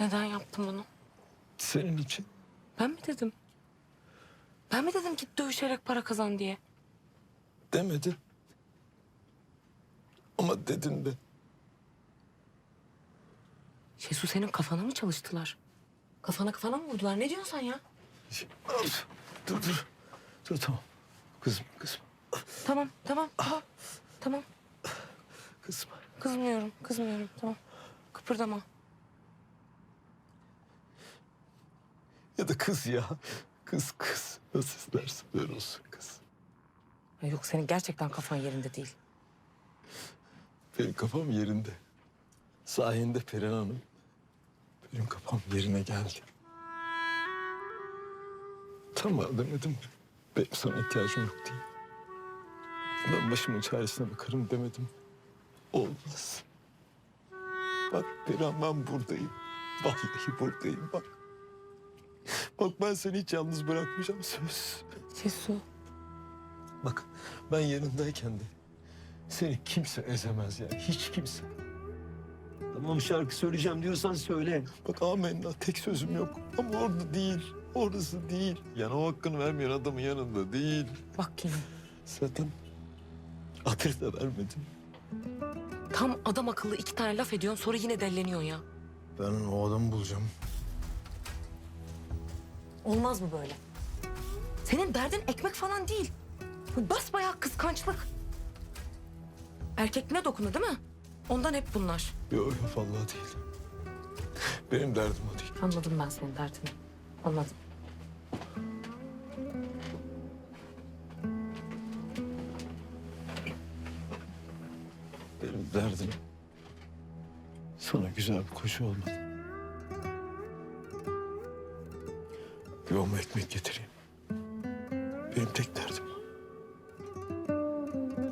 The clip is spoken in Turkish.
Neden yaptım bunu? Senin için. Ben mi dedim? Ben mi dedim git dövüşerek para kazan diye? Demedin. Ama dedin de. Şesu senin kafana mı çalıştılar? Kafana kafana mı vurdular? Ne diyorsun sen ya? Dur, dur, dur. Dur tamam. Kızım, kızım, Tamam, tamam, tamam. Tamam. kızım. Kızmıyorum, kızmıyorum. Tamam. Kıpırdama. Ya da kız ya. Kız, kız. Nasıl istersin böyle olsun kız. Ya yok senin gerçekten kafan yerinde değil. Benim kafam yerinde. Sayende Perihan Hanım. Benim kafam yerine geldi. Tamam demedim? Benim sana ihtiyacım yok diye. Ben başımın çaresine bakarım demedim. Olmaz. Bak Perihan ben buradayım. Vallahi buradayım bak. Bak ben seni hiç yalnız bırakmayacağım söz. Şesu. Bak ben yanındayken de seni kimse ezemez yani hiç kimse. Tamam şarkı söyleyeceğim diyorsan söyle. Bak amenna tek sözüm yok ama orada değil. Orası değil. Yani o hakkını vermeyen adamın yanında değil. Bak yine. Zaten adır da vermedim. Tam adam akıllı iki tane laf ediyorsun sonra yine delleniyorsun ya. Ben o adamı bulacağım. Olmaz mı böyle? Senin derdin ekmek falan değil. Bu basbayağı kıskançlık. Erkekliğine dokundu değil mi? Ondan hep bunlar. Yok yok vallahi değil. Benim derdim o değil. Anladım ben senin derdini. Anladım. Benim derdim sana güzel bir koşu olmak. Yoluma ekmek getireyim. Benim tek derdim.